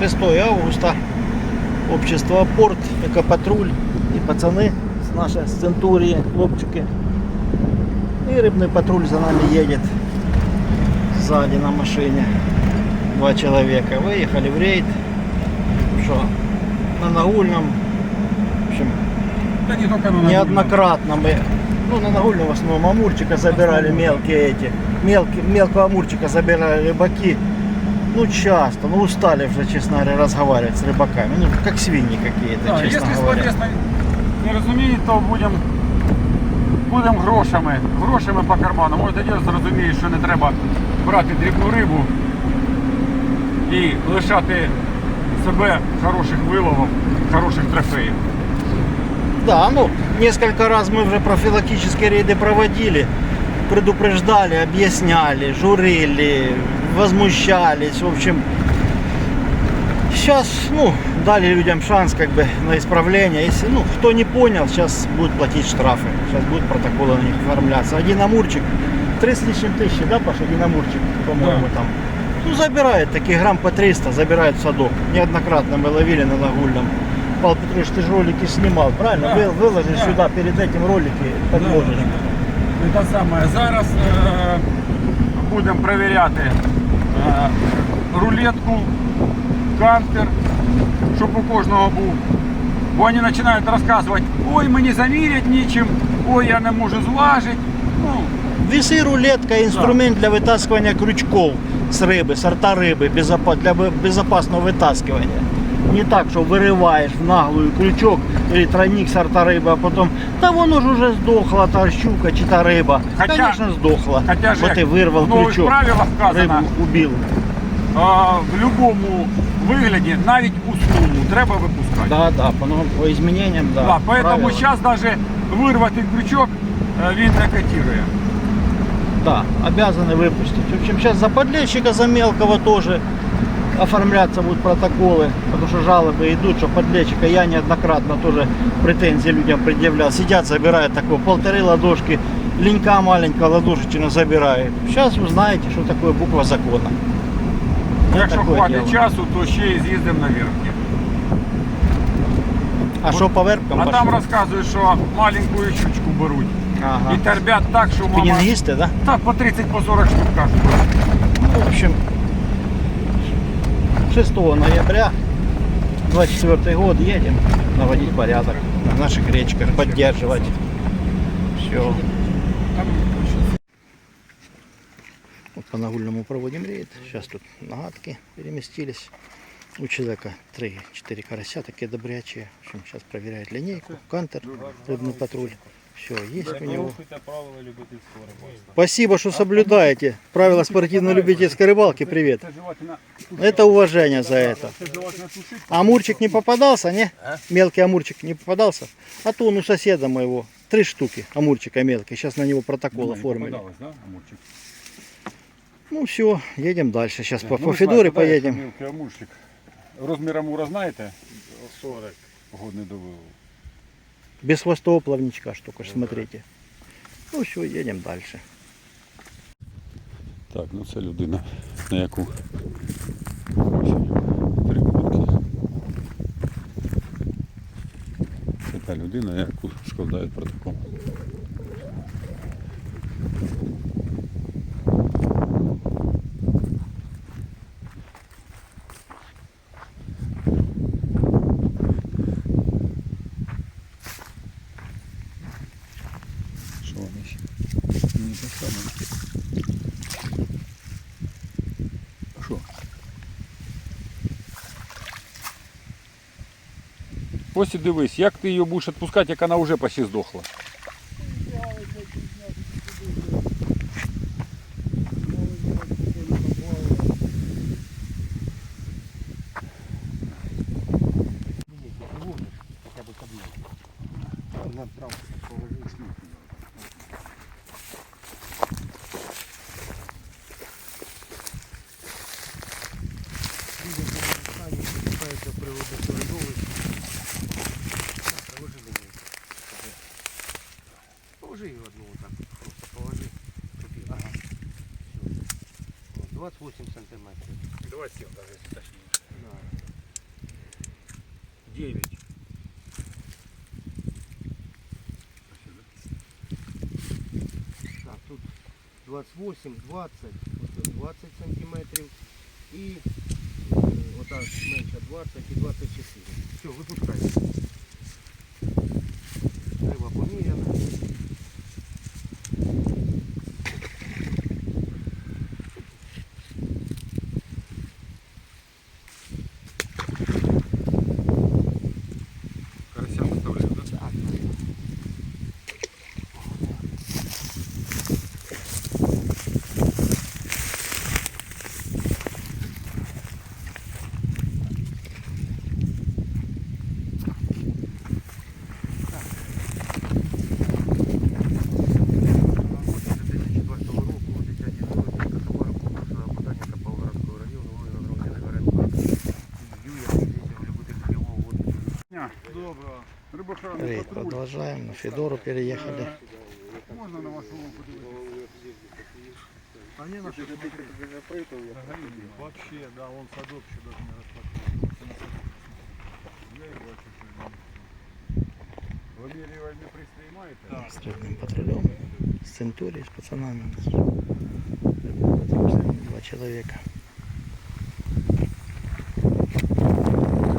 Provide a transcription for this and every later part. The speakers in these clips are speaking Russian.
6 августа. Общество Порт, Экопатруль и пацаны с нашей с Центурии, хлопчики. И рыбный патруль за нами едет сзади на машине. Два человека. Выехали в рейд. Что? На Нагульном. В общем, Да не только на неоднократно мы, ну на Нагульном в основном амурчика забирали мелкие эти, мелкие, мелкого амурчика забирали рыбаки. Ну часто, ну устали уже, честно говоря, разговаривать с рыбаками. Ну как свиньи какие-то, Да, честно якщо говоря. словесно не розуміють, то будемо будем грошами, грошами по карману. Може тоді зрозуміють, що не треба брати дрібну рибу і лишати себе хороших виловів, хороших трофеїв. Да, ну несколько раз мы уже профилактические рейды проводили, предупреждали, объясняли, журили, возмущались, в общем. Сейчас, ну, дали людям шанс как бы на исправление. Если, ну, кто не понял, сейчас будет платить штрафы. Сейчас будут протоколы на них оформляться. Один амурчик, три с лишним тысячи, да, Паша, один амурчик, по-моему, Да. там. Ну, забирает таких грамм по 300, забирает в садок. Неоднократно мы ловили на Нагульном. Павел Петрович, ты же ролики снимал, правильно? Да. Вы- Да. сюда перед этим ролики, подложишь. Це саме. Зараз е, будемо перевіряти рулетку, кантер, щоб у кожного був. Бо вони починають розказувати, ой, мені заміряти нічим, ой, я не можу зважити. Ну, Весы, рулетка, инструмент для вытаскивания крючков с рыбы, сорта рыбы, безопа- для бе- безопасного вытаскивания. Не так, что вырываешь в наглую крючок или тройник сорта рыбы, а потом, да вон уж уже сдохла та щука, чи та рыба. Хотя- Конечно, сдохла. хотя же вот ты вырвал в нових крючок, правилах вказано, рыбу убил. а, в будь-якому вигляді, навіть у сному, треба випускати. Да, да, по, новым- по изменениям, да. Да, поэтому правила. зараз навіть вирвати крючок е, він не котирує. Да, обязаны выпустить. В общем, сейчас за подлещика, за мелкого тоже оформляться будут протоколы, потому что жалобы идут, что подлещика я неоднократно тоже претензии людям предъявлял. Сидят, забирают такое, полторы ладошки, ленька маленькая ладошечина забирает. Сейчас узнаете, что такое буква закона. Якщо таке хватить діло. часу, то ще й з'їздимо на верхні. А что по вербкам А пошло? там розказують, що маленьку щучку беруть. Ага. І тербять так, що мама... Пенингисты, да? Так, по 30 по 40 штук кажуть. Ну, в общем, 6 ноября 24 год едем наводить порядок на наших речках, поддерживать. Все. Вот по Нагульному проводим рейд. Сейчас тут нагадки переместились. У человека 3-4 карася, такие добрячие. В общем, сейчас проверяет линейку, кантер, рыбный патруль. Все, есть у него. Спасибо, что соблюдаете правила спортивно-любительской рыбалки. Привет. Це желательно, Это уважение за это. це желательно тушити. Амурчик не попадался, не? Мелкий амурчик не попадался? А то он у соседа моего. Три штуки амурчика мелких. Сейчас на него протокол оформили. Попадалось, да, амурчик? Ну все, едем дальше. Сейчас по, Ну, по ви Федоре знаєте, да, поедем. якщо Мілкий амурчик. Розмір амура знаєте? 40. Годний до вилову. Без хвостового плавничка штука, ж, смотрите. Ну все, едем дальше. Так, ну це людина, на яку прикрутки. Це та людина, на яку складають протокол. Що вони ще? Не те саме. Що? Ось і дивись, як ти її будеш відпускати, як вона вже почти здохла. Положи ее одну вот так, просто положи. Купи. Ага. Всё. Вот, 28 сантиметров. 27 навіть точніше. Да. 9. Так, тут 28, 20, ось тут 20 сантиметрів і е, отак менше 20 і 24. Все, випускайте. Рейд патруль. продолжаем. На Федору переехали. Е, Можна на вашу руку подивитися? А не наши Вообще, да, он садок еще даже не распахнул. Я и бачу, що він. Вимірювальні пристрій маєте? С рыбным патрулем. С Центурией, с пацанами. Два человека.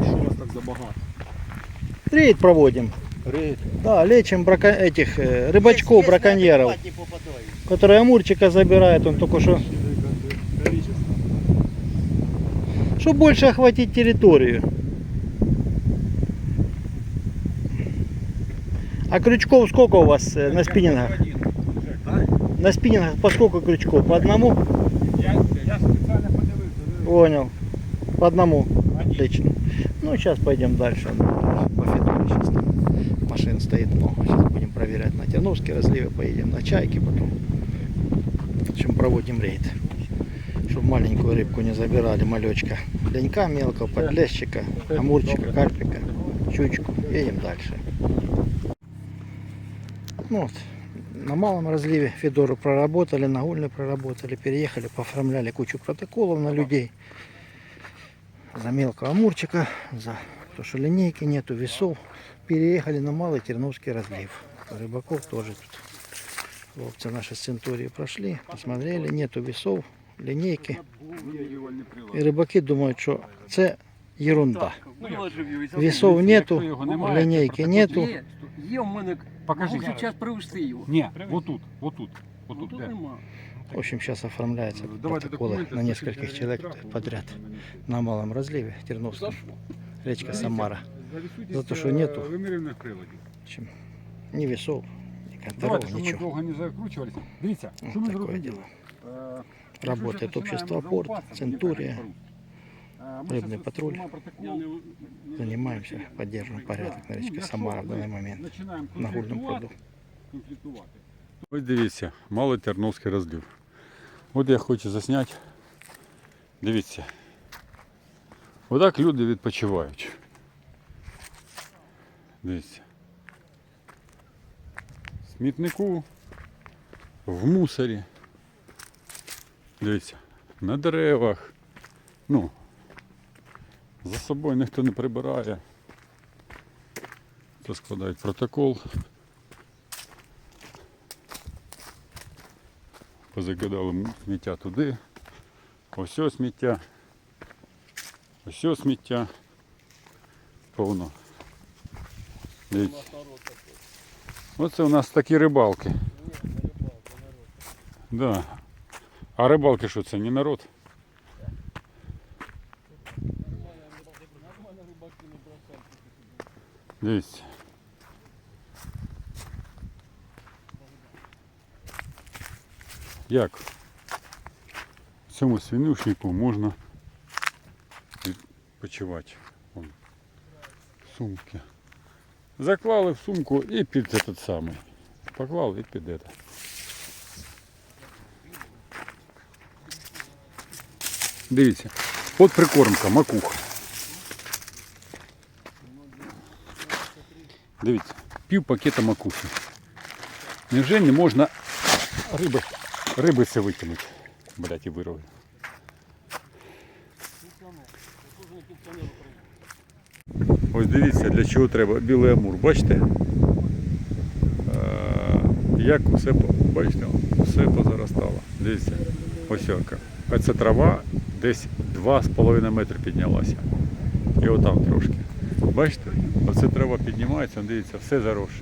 Що у вас так забагато? Рейд проводим. Рейд. Да, лечим брака... этих э, рыбачков, браконьеров, которые Амурчика забирают. Он только что... Чтобы больше охватить территорию. А крючков сколько у вас э, на спиннингах? На спиннингах по сколько крючков? По одному? Я, я. Понял. По одному. Отлично. Ну, сейчас пойдем дальше. Сейчас там машин стоит много. Сейчас будем проверять на Терновские разливы. Поедем на Чайки потом. В общем, проводим рейд. Чтобы маленькую рыбку не забирали, малечка. Ленька мелкого, подлещика, амурчика, карпика, щучку. Едем дальше. Ну вот, на малом разливе Федору проработали, на Гульной проработали, переехали, пооформляли кучу протоколов на людей. За мелкого амурчика, за то, что линейки нету, весов Переехали на малый Терновский разлив. Рыбаков тоже тут. Хлопцы наши с Центурии прошли, посмотрели, нету весов, линейки. Вимірювальний прилад. И рыбаки думают, что это ерунда. Виложив його. Весов Якщо нету, його немає, линейки то нету. Є, є в мене. Покажи. Можу зараз привезти його. Ні, отут, отут. Ну, Отут, тут де? нема. В общем, сейчас оформляются Давайте протоколы документи, на спишіть нескольких человек штраф, подряд мені. на малом разливе Терновском. Речка Самара. За відсутність, За те, що е, нету. Вимірювальних приладів. В общем, ни весов, ни Давайте, контролов, щоб ми ничего. довго не закручувалися. Дивіться, Ну, що ми такое зробили. дело. Е, Работает якщо вже общество починаємо «Порт», залупатися, «Центурия», мені кажуть, е, ми «Рыбный щас патруль». знімаємо протокол. Занимаемся, поддерживаем порядок на Ну, речке якщо Самара в ми данный момент. починаємо На Гульном конфліктувати, пруду. конфліктувати. Ось дивіться, малотерновський розлив. От я хочу засняти. Дивіться. Отак люди відпочивають. Дивіться. В Смітнику, в мусорі. Дивіться, на деревах. Ну, за собою ніхто не прибирає. Це складають протокол. Позакидали сміття туди. Ось сміття. Ось сміття. Повно. Дивіться. Оце у нас такі рибалки. Да. А рибалки що це, не народ? Дивіться. Як в цьому свинюшнику можна відпочивати. Вон, сумки. Заклали в сумку і під этот самий. Поклали і під это. Дивіться, от прикормка, макуха. Дивіться, пів пакета макухи. Невже не можна риби, риби це викинути? Блять, і вирвали. Ось дивіться, для чого треба білий амур. Бачите? Е, Як усе, бачите, все позаростало. Дивіться, ось яка. А це трава десь 2,5 метри піднялася. І отам трошки. Бачите? Оце трава піднімається, дивіться, все заросше.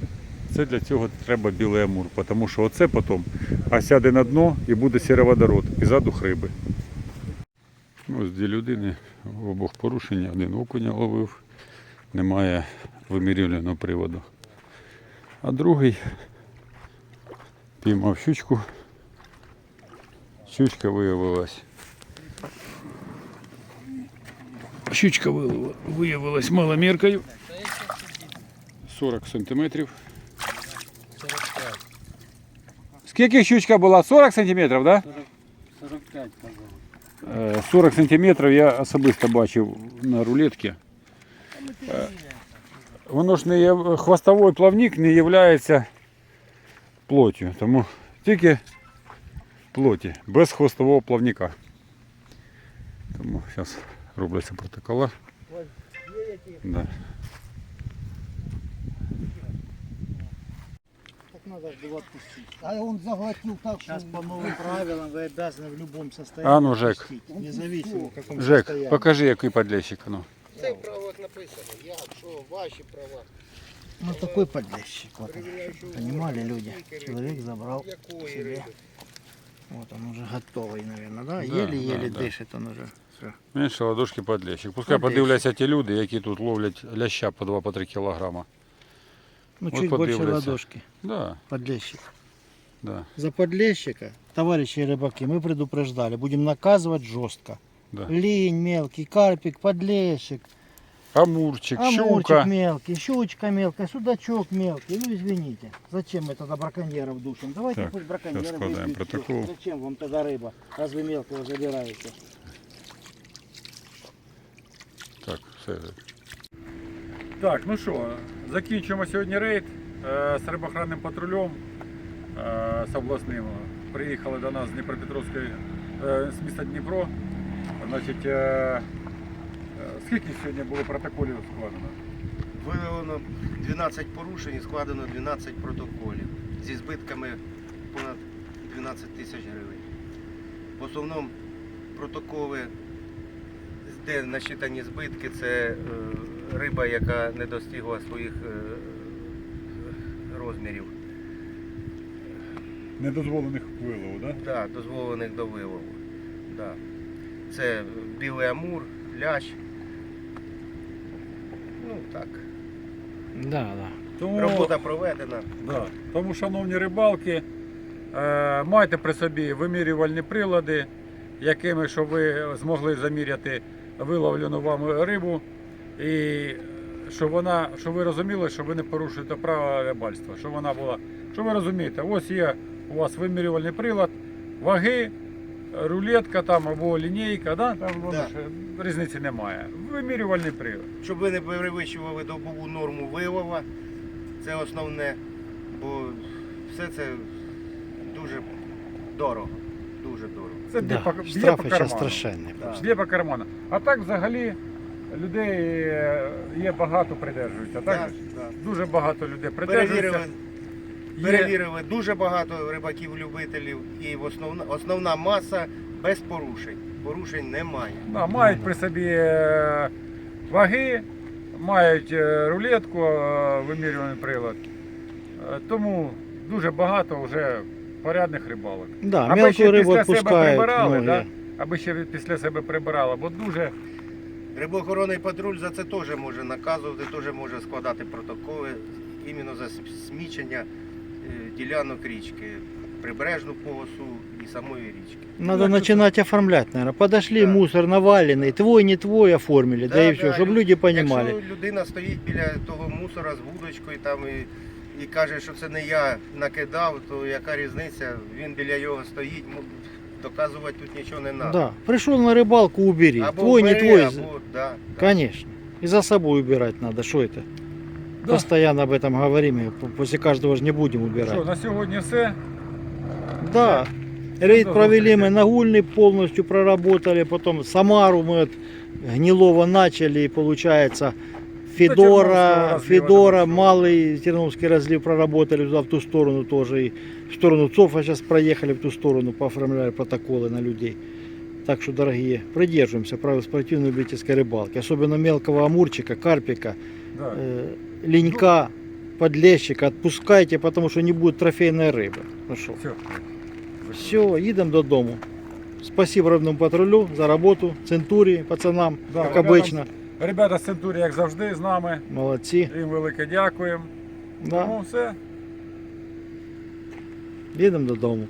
Це для цього треба білий амур, тому що оце потім а сяде на дно і буде сіроводород, і задух риби. Ось дві людини, в обох порушення, один окуня ловив, немає вимірювального приводу. А другий піймав щучку. Щучка виявилась. Щучка виявила- виявилась маломіркою. 40 сантиметрів. Скільки щучка була? 40 сантиметрів, так? Да? 45, казав. Е, 40 сантиметрів я особисто бачив на рулетці. Е, Воно ж не є, хвостовий плавник не є плоттю, тому тільки плоті, без хвостового плавника. Тому зараз робляться протоколи. Да. Так надо было отпустить. А он заглотил так, Сейчас по новым правилам вы обязаны в любом состоянии А ну, Жек. отпустить, независимо в каком Жек, состоянии. покажи, який подлещик. Ну. Це в правилах написано. Як, що, ваші права. Ну такой подлещик. Вот он, чтоб понимали люди. Человек забрал Якої себе. риби? Вот он уже готовый, наверное, да? Да, Еле-еле да, да. дышит он уже. Все. Менше ладошки подлещик. Пускай Подлещик. подивляться ті люди, які тут ловлять ляща по 2-3 кілограма. Ну, Вот чуть больше подивляться. ладошки. Да, Подлещик. да, За подлещика, товарищи рыбаки, мы предупреждали, будем наказывать жестко. да. Линь мелкий, карпик, подлещик, Амурчик, амурчик щука. мелкий, щучка мелкая, судачок мелкий. Ну извините, зачем мы тогда браконьеров душим? Давайте Так, пусть браконьеры сейчас складываем выбьют протокол. всё. Зачем вам тогда рыба, раз вы мелкого забираете? Так, все. Так, ну що, закінчуємо сьогодні рейд е, з рибохранним патрулем е, з обласним. Приїхали до нас з Дніпропетровської, е, з міста Дніпро. Значить, е, е, скільки сьогодні було протоколів складено? Виявлено 12 порушень і складено 12 протоколів зі збитками понад 12 тисяч гривень. В основному протоколи, де насчитані збитки, це е, риба, яка не достигла своїх розмірів, Недозволених вилову, так? да, дозволених до вилову. Да. Це білий амур, лящ. Ну так. Да, да. Тому, Робота проведена. да, тому шановні рибалки, е, майте при собі вимірювальні прилади, якими щоб ви змогли заміряти виловлену вами рибу. І щоб вона, щоб ви розуміли, що ви не порушуєте правила рибальства. Щоб вона була, що ви розумієте, ось є у вас вимірювальний прилад, ваги, рулетка там або лінійка, да? там воно Да. ж, різниці немає. Вимірювальний прилад. Щоб ви не перевищували добову норму вилова, це основне, бо все це дуже дорого. Дуже дорого. Це б'є да. по, б'є по карману. страшенные. Да. Б'є по карману. А так взагалі людей е, є багато придержуються. Так? Да, же ж? да. Дуже багато людей придержуються. Перевірили, перевірили дуже багато рибаків-любителів і основна, основна маса без порушень. Порушень немає. Да, мають при собі е, ваги, мають е, рулетку, е, вимірюваний прилад. Тому дуже багато вже порядних рибалок. Да, Аби ще після себе прибирали, многие. да? аби ще після себе прибирали, бо дуже Рибоохоронний патруль за це теж може наказувати, теж може складати протоколи іменно за смічення ділянок річки, прибережну полосу і самої річки. Надо Ну, начинать оформлять, наверное. Подошли, Да. мусор наваленный, твой, не твой оформили, да, Да, и все, да, чтобы лю- люди понимали. Якщо людина стоїть біля того мусора з вудочкою там і, і каже, що це не я накидав, то яка різниця? Він біля його стоїть, м- доказувати тут нічого не треба. Да, пришел на рыбалку, убери. Або твой, не вбери, твой. або, да, да. Конечно. И за собой убирать надо, что это? Да. Постоянно об этом говорим, и после каждого же не будем що, убирать. на сьогодні все. Да. Рейд провели мы, Нагульный полностью проработали, потом Самару мы от Гнилова начали, и получается Черновского Федора, разлива Федора, малый Терновский разлив проработали туда, в ту сторону тоже. И в сторону ЦОФа сейчас проехали в ту сторону, пооформляли протоколы на людей. Так что, дорогие, придерживаемся правил спортивной любительской рыбалки. Особенно мелкого амурчика, карпика, Да. э, ленька, подлещика. Отпускайте, потому что не будет трофейной рыбы. Ну що, Все. все, їдемо додому. Спасибо рибному патрулю за роботу, центурі, пацанам, Да, як ребятам- обично. Ребята з Центурі, як завжди, з нами. Молодці. Їм велике дякуємо. Да. Тому все. Їдемо додому.